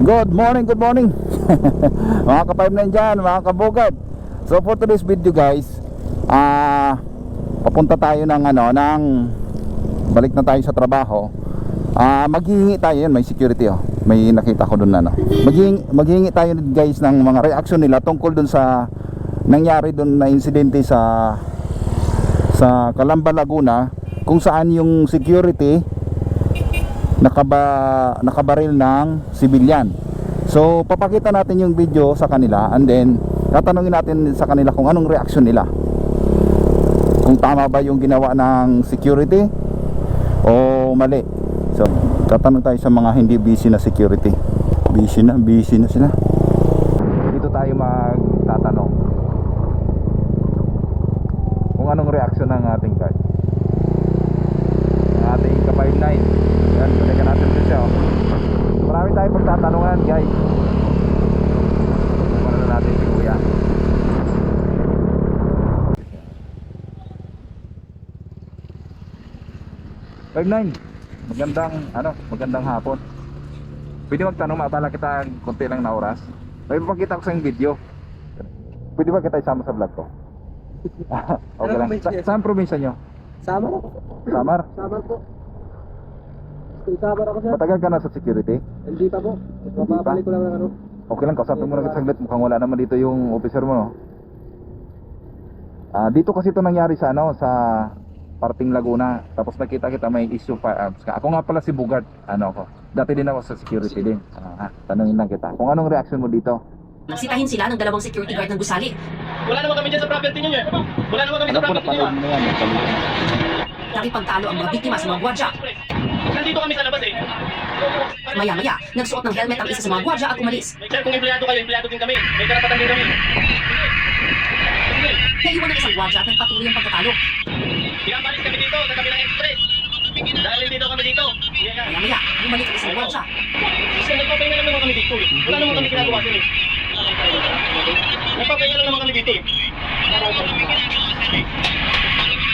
Good morning, good morning. Mga ka-5 na dyan, mga kabugad. So for today's video guys ah Papunta tayo ng ano, ng Balik na tayo sa trabaho. Ah Maghihingi tayo yun, may security oh. May nakita ko dun ano. Maghihingi, maghihingi tayo guys ng mga reaction nila Tungkol dun sa Nangyari dun na insidente sa Sa Calamba Laguna Kung saan yung security nakaba nakabaril ng civilian. So papakita natin yung video sa kanila and then tatanungin natin sa kanila kung anong reaction nila. Kung tama ba yung ginawa ng security o mali. So tatanong tayo sa mga hindi busy na security. Busy na, busy na sila. Nine. Magandang ano, magandang hapon. Pwede magtanong maabala kita konti lang na oras. May papakita ko sa yung video. Pwede ba kita isama sa vlog ko? okay lang. Sa, saan probinsya nyo? Sama na po. Samar? Sama po. Sama ako sir. Matagal ka na sa security? Hindi pa po. Mapapalik ko lang ng ano. Okay lang, kausapin mo na saglit. Mukhang wala naman dito yung officer mo, no? Ah, dito kasi ito nangyari sa ano, sa parting Laguna. Tapos nakita kita may issue firearms ka. Ako nga pala si Bugard. Ano ako? Dati din ako sa security din. Ah, tanungin lang kita. Kung anong reaction mo dito? Nasitahin sila ng dalawang security guard ng gusali. Wala naman kami dyan sa property ninyo eh. Wala naman kami Ano sa po, property ninyo. napanood mo na yan. Nakipagtalo ang mga biktima sa mga gwadya. Nandito kami sa labas eh. Maya-maya, nagsuot ng helmet ang isa sa mga gwadya at umalis. Sir, kung empleyado kayo, empleyado din kami. May karapatan din kami. Naiwan ng isang gwadya at nagpatuloy ang pagtatalo. Pinapalis kami dito sa kabilang express. Dahil dito kami dito. Maya-maya, bumalik ang isang gwadya. Sir, nagpapahinga lang naman kami dito eh. Wala naman kami ginagawa sir eh. Nagpapahinga lang naman kami dito eh.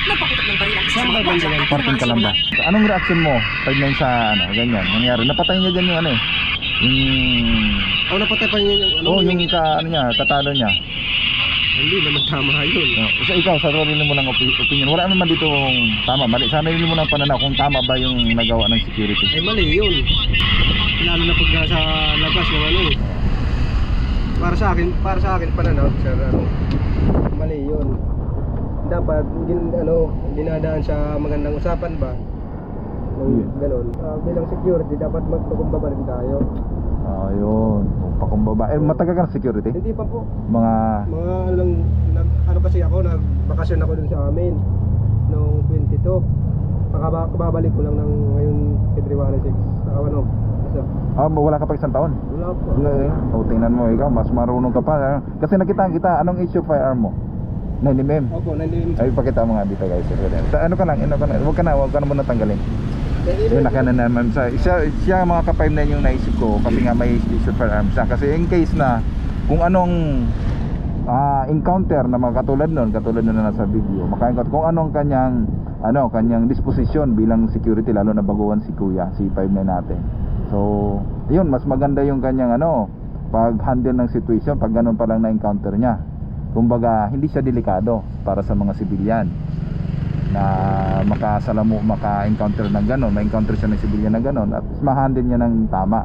Nagpaputok ng baril ang isa sa mga at Parting sa Kalamba. Anong reaction mo? Pag nang sa ano, ganyan, nangyari. Napatay niya dyan yung ano eh. Yung... Ako napatay pa yun yung ano. Oh, yung ka, ano niya, tatalo niya. Hindi naman tama yun. No, Isa ikaw, sa sarili mo ng opi- opinion. Wala naman dito tama, mali. Sa sarili mo ng pananaw kung tama ba yung nagawa ng security. Eh mali yun. Lalo na pag nasa labas ng ano eh. Para sa akin, para sa akin pananaw sir ano. Mali yun. Dapat din ano, dinadaan sa magandang usapan ba? Nung ganun. Ah, bilang security dapat magpakumbaba rin tayo. Ayun, pakumbaba. Eh, matagal ka ng security? Hindi pa po. Mga... Mga lang, nag, ano kasi ako, nagbakasyon ako dun sa amin noong 22. Makaba- Kababalik ko lang ng ngayon February 6. Sa ano, kasi Ah, wala ka pa isang taon? wala po. Wala eh. O, tingnan mo, ikaw, mas marunong ka pa. Kasi nakita kita, anong issue firearm mo? 9mm. Opo, nandiyan Ay, pakita mo nga dito guys. Sa ano ka lang, ano ka na, huwag ka na, huwag ka na muna tanggalin. Yun, naka na naman sa, siya, siya mga ka na yung naisip ko kasi nga may issue firearm siya. Kasi in case na, kung anong ah, encounter na mga katulad nun, katulad nun na nasa video, maka-encounter, kung anong kanyang, ano, kanyang disposition bilang security, lalo na baguhan si kuya, si 5 na natin. So, yun, mas maganda yung kanyang, ano, pag-handle ng situation, pag ganun pa lang na-encounter niya. Kumbaga, hindi siya delikado para sa mga civilian na makasalamu, maka-encounter ng ganon, ma-encounter siya ng civilian na ganon at ma-handle niya ng tama.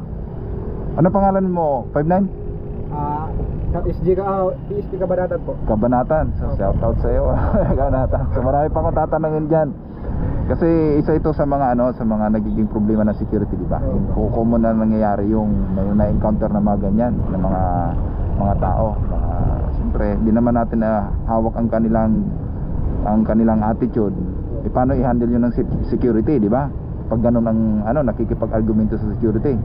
Ano pangalan mo? 59? Ah, uh, SG ka, ah, PSP ka banatan po. Kabanatan. So, shout out sa iyo. Kabanatan. So marami pa akong tatanungin diyan. Kasi isa ito sa mga ano, sa mga nagiging problema ng security, di ba? Yung kung common na nangyayari yung may na-encounter na mga ganyan ng mga mga tao. Mga, siyempre, hindi naman natin na hawak ang kanilang ang kanilang attitude. E paano i-handle yun ng se- security, di ba? Pag ganun ang ano, nakikipag-argumento sa security.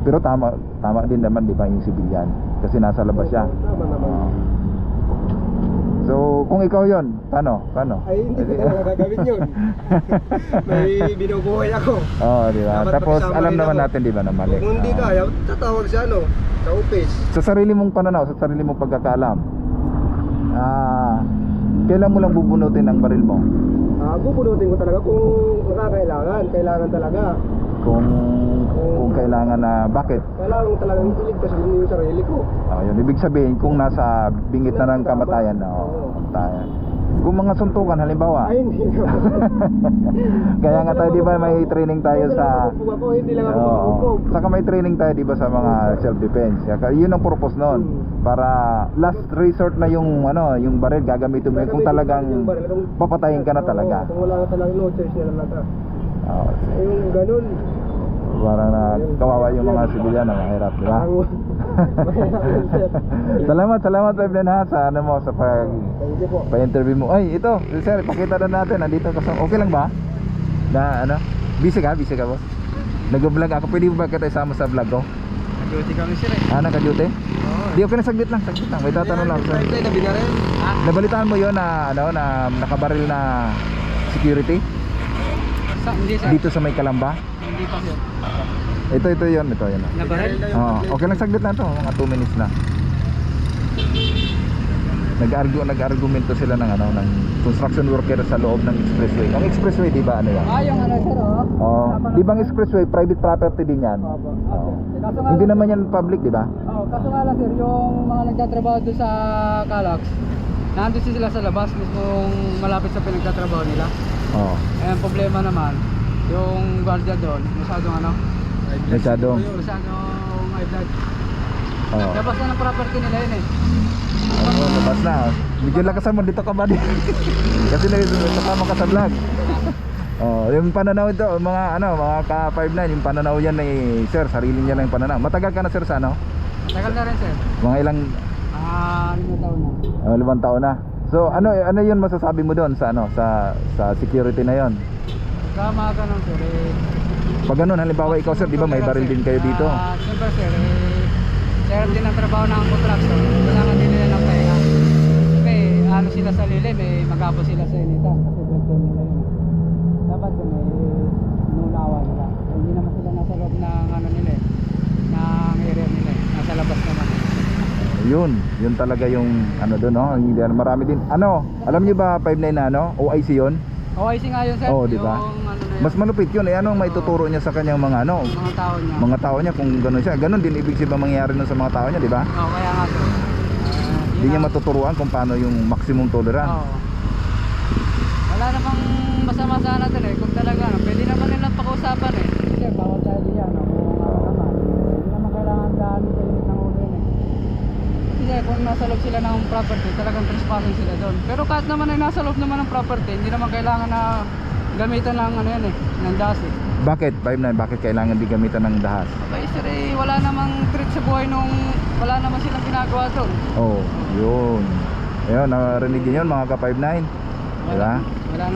Pero tama tama din naman di ba yung civilian kasi nasa labas siya. So, kung ikaw 'yon, paano? Paano? Ay, hindi ko talaga gagawin yun. May binubuhay ako. Oh, di ba? Dapat Tapos alam naman ako. natin di ba na mali. Kung hindi kaya, tatawag sa ano, sa office. sa sarili mong pananaw, sa sarili mong pagkakaalam. Ah, kailan mo lang bubunutin ang baril mo? Ah, bubunutin ko talaga kung nakakailangan. Kailangan talaga. kung kung kailangan na bakit Kailangan ko talagang iligtas mo yung sarili ko. Oh, yun ibig sabihin kung nasa bingit na ng kamatayan na oh, kamatayan. Kung mga suntukan halimbawa. Ay, hindi. Kaya nga tayo 'di ba may training tayo sa ako, hindi lang ako. Saka may training tayo 'di ba sa mga self defense. Kaya yun ang purpose noon. Para last resort na yung ano, yung baril gagamitin mo yun kung talagang papatayin ka na talaga. Kung wala ka talagang no choice na talaga. Oo. Yung ganun. Parang na kawawa yung mga sibilyan na mahirap, di ba? Salamat, salamat Peblen ha sa ano mo sa pag Thank you po. pa-interview mo. Ay, ito, sir, pakita na natin. Nandito ka sa Okay lang ba? Na ano? Busy ka? Busy ka, boss? Nag-vlog ako. Pwede mo ba kita isama sa vlog ko? Nag-duty kami sir eh. Ah, naka-duty? Oo. Di, okay na saglit lang, saglit lang. May tatanong lang. Sir. Ay, nabi na. Ah, Nabalitaan mo yon na ano na nakabaril na security sa, hindi sir. dito sa may Kalamba? Hindi pa sir. Ito ito yon, ito yon. Nabaril? Oo, okay lang saglit na to, mga 2 minutes na. Nag-argu nag-argumento sila ng ano ng construction worker sa loob ng expressway. Ang expressway di ba ano yan? Ah, yung ano sir oh. Oh, di ba ang expressway private property din yan? Opo. Oo. Kaso nga, Hindi naman yan public, di ba? oh, kaso nga lang sir, yung mga nagtatrabaho doon sa Calax, nandun sila sa labas, mismong malapit sa pinagtatrabaho nila. Oo. Eh, ang problema naman, yung guardia doon, masyadong ano, Masyadong. masyadong high blood. Oo. Labas na ng property nila yun eh. Oo, labas na. Medyo lakasan mo dito ka ba? Kasi nakasama ka sa vlog. Oh, yung pananaw ito, mga ano, mga ka-59, yung pananaw yan ni Sir, sarili niya lang yung pananaw. Matagal ka na Sir sa ano? Tagal na rin sir. Mga ilang Ah, lima taon na. uh, limang taon na. So, ano ano yun masasabi mo doon sa ano, sa sa security na yon? Kama ganun sir eh. Pag ganun, halimbawa ikaw Sir, di ba may baril din kayo dito? Ah, siyempre sir eh. Sir din ang trabaho ng contractor. Kailangan din nila ng pahinga. Siyempre, ano sila sa lilim eh, magabo sila sa inita. Kasi birthday nila yun. Dapat yun eh, inunawa nila. Eh, Hindi naman sila nasa loob ng ano nila eh. Ng area nila eh. Nasa labas naman. Yun, yun talaga yung ano doon, no? Hindi marami din. Ano, alam niyo ba 59 na ano? OIC yun? OIC nga yun sir. Oo, di ba? Yung. Mas malupit yun. Eh, ano ang maituturo niya sa kanyang mga ano, mga tao niya. mga tao niya kung gano'n siya. Ganon din ibig sabihin mangyayari nun sa mga tao niya, di ba? Oo, kaya nga. Ah, Hindi niya matuturuan kung paano yung maximum tolerance. Oo. Wala namang masama sana natin eh. Kung talaga, no, pwede naman nilang pakiusapan eh. Sir, bawal tayo diyan. No? Kung ano naman. Hindi naman kailangan daan sa init ng ulo yun eh. Kasi kung nasa loob sila ng property, talagang trespassing sila doon. Pero kahit naman ay nasa loob naman ng property, hindi naman kailangan na gamitan ng ano yan eh, ng dasi. eh. Bakit? 5'9", bakit kailangan di gamitan ng dahas? Abay sir eh, wala namang threat sa buhay nung wala naman silang ginagawa doon. Oh, yun. Ayun, narinig niyo yun mga ka-5'9". Diba?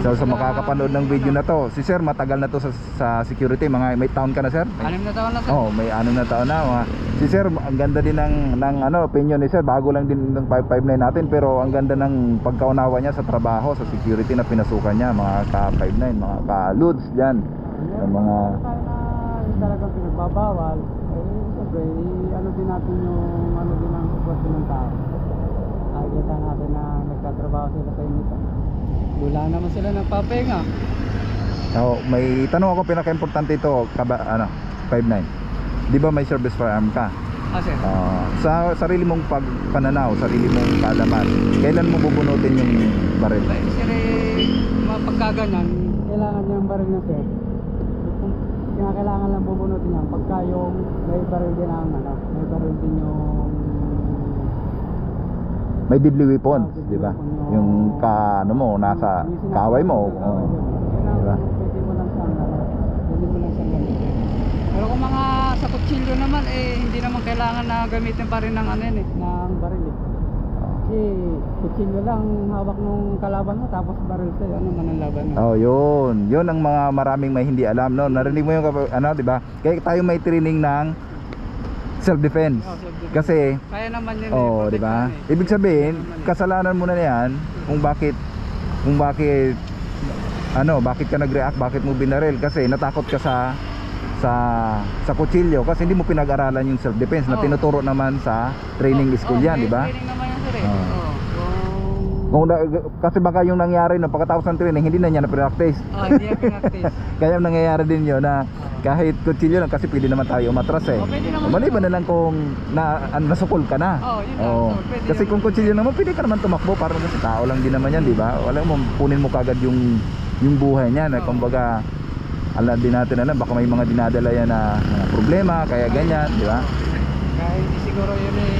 So sa makakapanood ng video na to, si Sir matagal na to sa, sa security, mga may taon ka na Sir? Anim na taon na sir. Oh, may ano na taon na. Mga, si Sir, ang ganda din ng, ng ano, opinion ni Sir. Bago lang din ng 559 natin, pero ang ganda ng pagkaunawa niya sa trabaho, sa security na pinasukan niya, mga ka-59, mga ka-ludes diyan. Yung mga talagang pinagbabawal, eh siyempre, ano din natin yung ano din ang sitwasyon ng tao. Nakikita natin na nagtatrabaho sila sa inita. Wala naman sila nagpapahinga. oh, may tanong ako pinaka-importante ito, kaba, ano, 59. 'Di ba may service firearm ka? Ah, sa sarili mong pagpananaw, sarili mong kaalaman, kailan mo bubunutin yung baril? sir, eh, mapagkaganyan, kailangan niya ang baril na sir. Kaya kailangan lang bubunutin niya, pagka yung may baril din ang ano, may baril din yung May deadly weapons, 'di ba? Yung ka ano mo nasa kaway mo. Oh. Siyang gamitin. Pero kung mga sa kutsilyo naman eh hindi naman kailangan na gamitin pa rin ng ano yun eh, ng baril eh. Kasi kutsilyo lang hawak nung kalaban mo tapos baril sa'yo, ano man ang laban mo. Oh, yun. Yun ang mga maraming may hindi alam, no? Narinig mo yung ano, 'di ba? Kaya tayo may training ng self defense. Oh, self-defense. Kasi Kaya naman yun oh, eh, 'di ba? eh. Ibig sabihin, eh. kasalanan mo na 'yan kung bakit kung bakit ano, bakit ka nag-react, bakit mo binaril kasi natakot ka sa sa sa kutsilyo kasi hindi mo pinag-aralan yung self defense na Oh. tinuturo naman sa training Oh, school oh, 'yan, 'di ba? Training naman yan sir eh. Oh. Oh. Kung- na, kasi baka yung nangyari no pagkatapos ng training hindi na niya na practice. Oh, hindi pinag-test. Kaya nangyayari din 'yon na. Kahit kutsilyo lang kasi pwede naman tayo umatras eh. Oh, pwede naman. Maliban na lang kung na, ano, nasukol ka na. Oo, yun lang. Pwede Kasi naman. kung kutsilyo naman, pwede ka naman tumakbo para kasi tao lang din naman yan, di ba? Wala mo, punin mo kagad yung yung buhay niya na Oo. kumbaga alam din natin alam baka may mga dinadala yan na, na problema kaya ganyan di ba Kahit hindi siguro yun eh,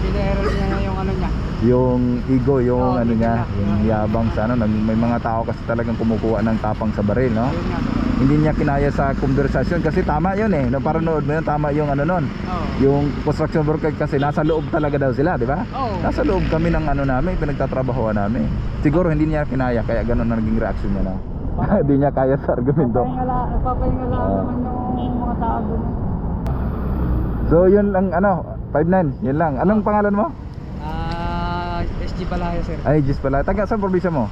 pinaheral niya nga yung ano niya. yung ego yung Oo, ano niya yung yabang sa ano may mga tao kasi talagang kumukuha ng tapang sa baril no Yun nga. Hindi niya kinaya sa konversasyon kasi tama yun eh no paranood mo yun tama yung ano nun Oo. yung construction worker kasi nasa loob talaga daw sila di ba Oo. nasa loob kami ng ano namin pinagtatrabahoan namin siguro hindi niya kinaya kaya ganun na naging reaction niya no hindi niya kaya sa argumento Papahingala, papahingala Oo. naman yung mga tao doon. so yun lang ano 5'9 yun lang anong pangalan mo Ah, SG Balaya sir. ay Diyos pala taga saan probinsya mo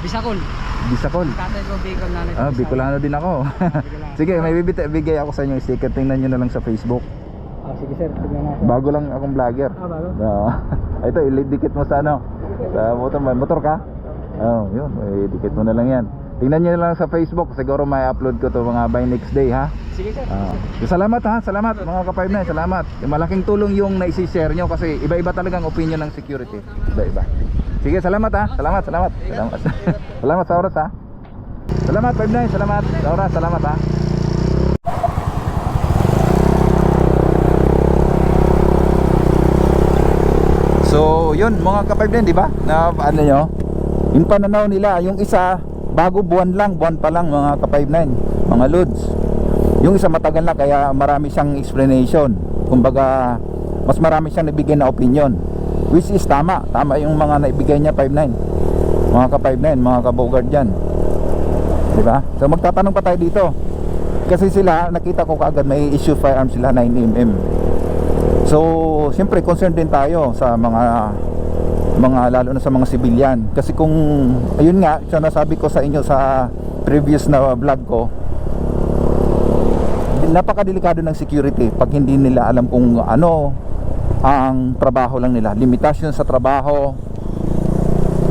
Bisakol. Bisacol Tatay ko Bicol nanay ah Bisakol. Bicolano din ako. Sige may bibigay bigay ako sa inyo yung sticker. Tingnan nyo na lang sa Facebook. Ah, sige sir, tignan natin. bago lang akong vlogger. Ah, bago? Oo. ito ilidikit mo sa ano? Sa motor motor ka? Oh yun may dikit mo na lang yan tingnan na lang sa Facebook siguro may upload ko to mga by next day ha Sige sir. Ah, salamat ha, salamat mga ka na, salamat. Malaking tulong yung naisi-share nyo kasi iba-iba talagang opinion ng security. Iba-iba. Sige, salamat ha. Salamat, salamat. Salamat. salamat sa oras ha. Salamat 59, salamat sa oras, salamat ha. So, yun mga ka di ba? Na ano nyo? Yung pananaw nila, yung isa bago buwan lang, buwan pa lang mga ka mga lods. Yung isa matagal na kaya marami siyang explanation. Kumbaga, mas marami siyang nabigay na opinion. Which is tama. Tama yung mga naibigay niya 5'9". Mga ka-5'9", mga ka-bogard dyan. Diba? So magtatanong pa tayo dito. Kasi sila, nakita ko kaagad may issue firearms sila 9mm. So, siyempre concerned din tayo sa mga mga lalo na sa mga civilian kasi kung ayun nga, siya nasabi ko sa inyo sa previous na vlog ko, napakadelikado ng security pag hindi nila alam kung ano ang trabaho lang nila. Limitasyon sa trabaho.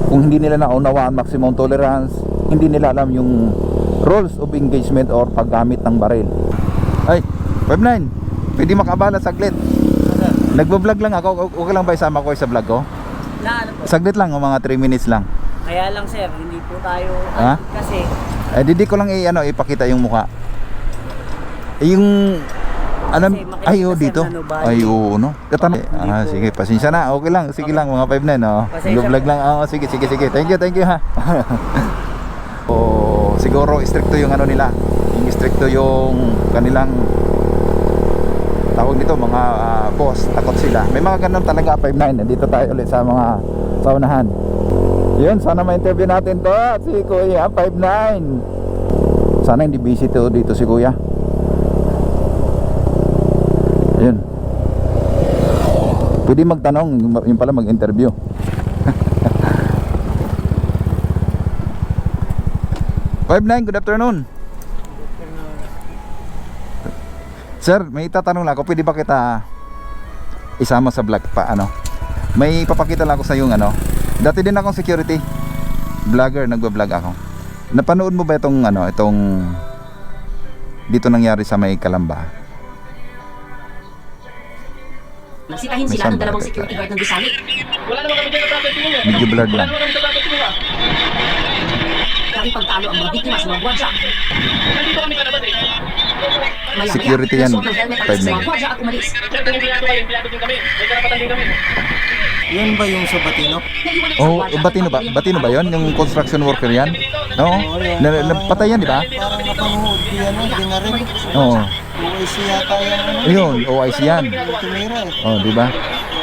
Kung hindi nila naunawaan maximum tolerance hindi nila alam yung rules of engagement or paggamit ng baril. Ay 59 pwede makabala saglit. Nagbablog lang ako. Okay lang ba isama ko sa vlog ko Na ano po? saglit lang o mga 3 minutes lang. Kaya lang sir, hindi po tayo Ha? kasi eh di di ko lang i, ano, ipakita yung mukha. Eh, yung alam Kasi makikita ay oh sir dito. na nobody. ay oo no? Katan Hindi ah po. sige pasensya na. Okay lang sige lang mga 5 na no? Pasensya vlog lang. Oh sige sige sige. Thank you thank you ha? Oh siguro stricto yung ano nila. Yung stricto yung kanilang tawag nito mga ah, boss takot sila. May mga ganun talaga 5'9 dito tayo ulit sa mga saunahan yun sana ma-interview natin to si kuya 5'9 sana hindi busy to dito si kuya. Ayun pwede magtanong yung- pala mag-interview. Five nine, good afternoon. Sir, may tatanong lang ako, pwede ba kita isama sa vlog pa ano? May papakita lang ako sa yung ano. Dati din akong security vlogger, nagba-vlog ako. Napanood mo ba itong ano, itong dito nangyari sa may Kalamba? Nagsitahin May sila ng dalawang security guard ng Gusali. Wala naman kami sa property ninyo. Medyo blurred Wala lang. naman kami sa. Nakipagtalo ang mga biktima sa mga gwadya. Nandito kami kanabat eh. Maya-maya, Security yan, nagsuot ng helmet ang isa five sa mga nine. gwadya at umalis. Sir, kung empleyado kayo, empleyado din kami. May karapatan din kami. Yan ba yung sa Batino? Oh, batino at ba? Batino ba 'yon? Yung construction worker 'yan? No? Na, napatay yan, di ba? Parang napanood ko yan, hindi na rin. Oo. OIC yata yan. Ayun, OIC yan. Eh. Oh, di ba?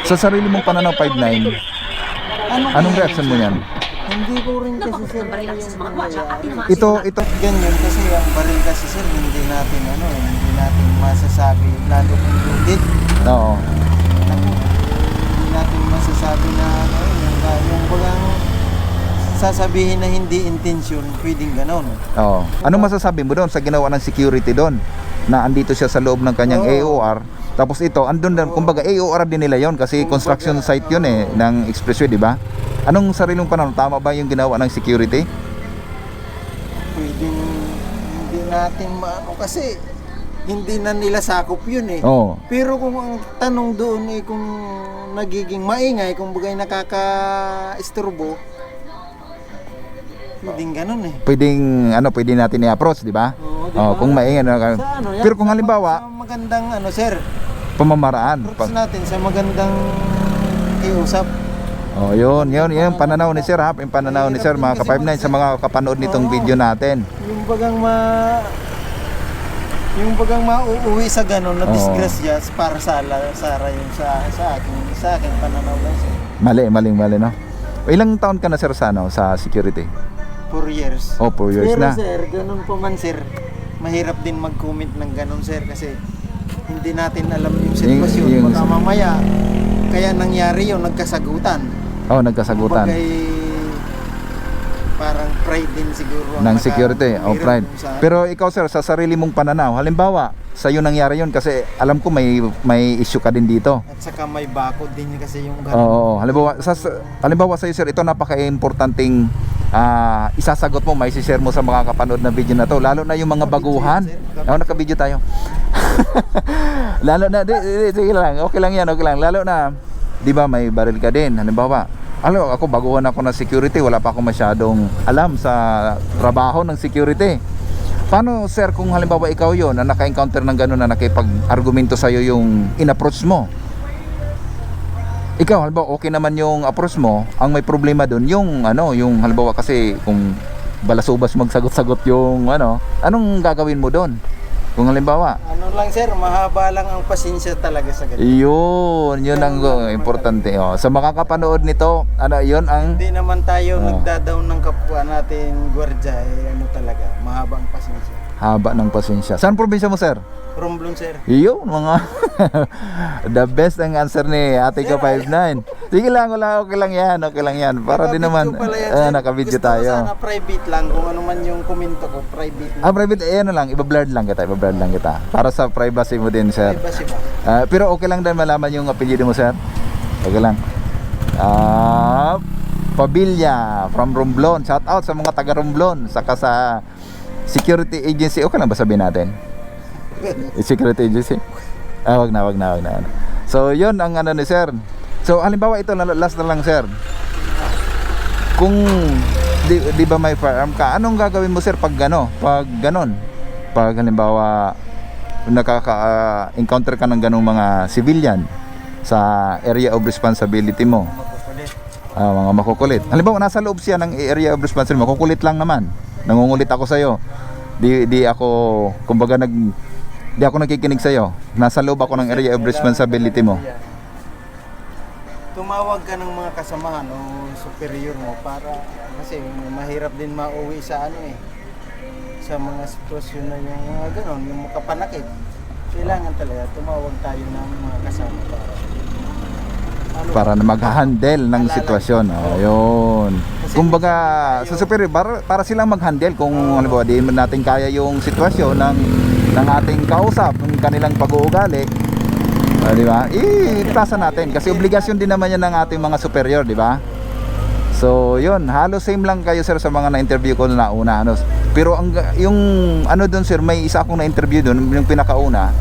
Sa sarili mong pananaw 59, Ano anong reaction yun, mo sir? Hindi ko rin kasi sir. tinamaan Ito, ito, Ganyan kasi ang baril kasi sir, hindi natin ano, hindi natin masasabi lalo kung loaded. Oo. Naku, hindi natin masasabi na ano, yung, yung bagang sasabihin na hindi intention, pwedeng ganon. Oo. Anong masasabi mo doon sa ginawa ng security doon? Na andito siya sa loob ng kanyang Oo. AOR. Tapos ito, andun din, kumbaga AOR din nila yon kasi construction site yun eh, ng expressway, di ba? Anong sarilong pananaw? Tama ba yung ginawa ng security? Pwedeng hindi natin maano kasi hindi na nila sakop yun eh. Oo. Pero kung ang tanong doon eh kung nagiging maingay, kung bagay nakaka-isturbo, pwedeng ganun eh. Pwedeng ano, pwede natin i-approach, di ba? Oo, di Oh, kung maingay ano, Sa ano, yan, Pero kung sa- halimbawa, sa magandang ano sir, pamamaraan. approach Pa- natin sa magandang iusap. Oh, yun, yun, yun, yung pananaw ni Sir ha, yung pananaw ni Sir, mga ka-59 sa mga kapanood nitong video natin. Yung bagang ma yung bagang mauuwi sa ganun na Oo. disgrasya para sa ala, Sara yung sa sa akin sa akin pananaw lang sir. Mali, mali, mali, no? Ilang taon ka na, Sir, sa, ano, sa security? Four years. Oh, four years Pero na. sir, ganun pa man sir, mahirap din mag-comment ng ganun sir kasi hindi natin alam yung sitwasyon. yung- Baka mamaya, kaya nangyari yun, nagkasagutan. Oh, nagkasagutan. Bagay, parang pride din siguro. ang ng security o meron pride. Pero ikaw sir, sa sarili mong pananaw, halimbawa, sa iyo nangyari yun kasi alam ko may may issue ka din dito. At saka may bakod din kasi yung ganun. oo. halimbawa sa halimbawa sa iyo sir, ito napaka-importanting ah, isasagot mo, may share mo sa mga kapanood na video na to, lalo na yung mga baguhan. Oo, naka-video tayo. lalo na, di, di, sige lang, okay lang yan, okay lang. Lalo na, di ba may baril ka din, halimbawa, Alo, ako baguhan ako ng security, wala pa ako masyadong alam sa trabaho ng security. Paano sir kung halimbawa ikaw yon na naka-encounter ng gano'n na nakipag-argumento sa'yo yung in-approach mo? Ikaw halimbawa okay naman yung approach mo, ang may problema doon yung ano, yung halimbawa kasi kung balasubas magsagot-sagot yung ano, anong gagawin mo doon? Kung halimbawa, Ano lang sir, mahaba lang ang pasensya talaga sa ganun. yun, yun ang uh, importante. Oh. Sa makakapanood nito, ano, yun ang Hindi naman tayo Oo. nagdadaw ng kapwa natin gwardya eh, ano talaga, mahaba ang pasensya. haba ng pasensya. Saan probinsya mo, sir? Romblon sir. Yun, mga the best ang answer ni Ate ka 59. Sige lang, wala, okay lang yan, okay lang yan. Para din naman, Nakabidyo ah, sir. nakabidyo Gusto ko tayo. sana private lang kung ano man yung komento ko, private Ah, lang. private, eh, ano lang, iba-blurred lang kita, iba-blurred lang kita. Para sa privacy mo din, sir. Privacy ba? Ah, pero okay lang din malaman yung apelyido mo, sir. Okay lang. Ah, Pabilia from Romblon. Shout out sa mga taga Romblon, saka sa security agency. Okay lang ba sabihin natin? security agency? Ah, wag na, wag na, wag na. So, yun ang ano ni sir. So, halimbawa ito, last na lang, sir. Kung di, di ba may firearm ka, anong gagawin mo, sir, pag gano? Pag ganon? Pag halimbawa nakaka-encounter ka ng ganong mga civilian sa area of responsibility mo. Ah, mga makukulit. Halimbawa, nasa loob siya ng area of responsibility, makukulit lang naman. Nangungulit ako sa'yo. Di, di ako, kumbaga nag, di ako nakikinig sa'yo. Nasa loob ako ng area of responsibility mo. Tumawag ka ng mga kasamahan o superior mo para kasi mahirap din mauwi sa ano eh sa mga sitwasyon na yung mga ganon, yung makapanakit. Kailangan talaga tumawag tayo ng mga kasama para ano, Para na mag-handle ng sitwasyon. Oh, yun. Kumbaga, sa superior, para, para silang mag-handle kung halimbawa di natin kaya yung sitwasyon ng, ng ating kausap, ng kanilang pag-uugali, Ah, di ba? Ipasa natin kasi obligasyon din naman yan ng ating mga superior, di ba? So, yun, halos same lang kayo sir sa mga na-interview ko na una ano. Pero ang yung ano doon sir, may isa akong na-interview doon, yung pinakauna.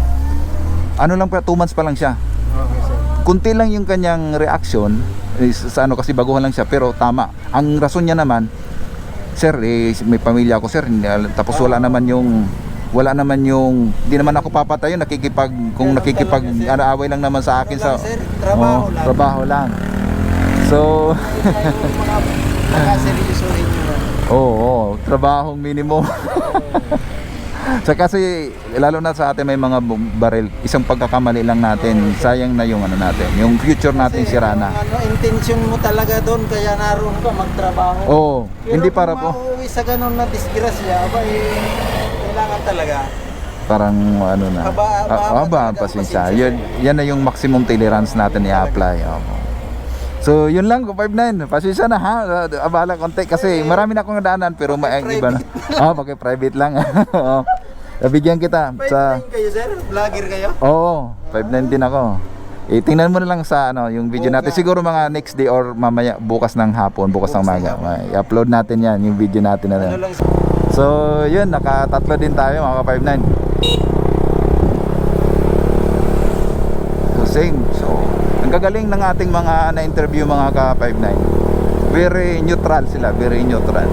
Ano lang pa 2 months pa lang siya. Okay, sir. Kunti lang yung kanyang reaction is, sa ano kasi baguhan lang siya pero tama. Ang rason niya naman, sir, eh, may pamilya ako sir, tapos wala naman yung wala naman yung di naman ako papatayo nakikipag kung Ganun nakikipag talaga, sir. ano, away lang naman sa akin sa sir, trabaho Oo, lang. trabaho lang so oo oo, trabahong minimum sa kasi lalo na sa atin may mga baril isang pagkakamali lang natin sayang na yung ano natin yung future natin Kasi sira na Ano, intention mo talaga doon kaya naroon ka magtrabaho. Oo, Pero hindi para po. mauuwi sa ganun na disgrasya, aba eh, kailangan talaga. Parang ano na. Haba- Ah, haba haba ang talaga ang pasensya. pasensya. Yan, yan na yung maximum tolerance natin i-apply. Opo. So, yun lang, 5-9. Pasensya na ha. Abala konti kasi marami na akong nadaanan pero ma iba na. Ah, okay, private lang. Oo. Nabigyan kita sa 5'9 kayo sir? Vlogger kayo? Oo, 5'9 din ako. Eh, tingnan mo na lang sa ano, yung video natin. Siguro mga next day or mamaya bukas ng hapon, bukas, ng maga. May i-upload natin yan, yung video natin na Ano lang So yun, nakatatlo din tayo mga ka-5.9 So same. So ang gagaling ng ating mga na-interview mga ka-5.9 Very neutral sila, very neutral.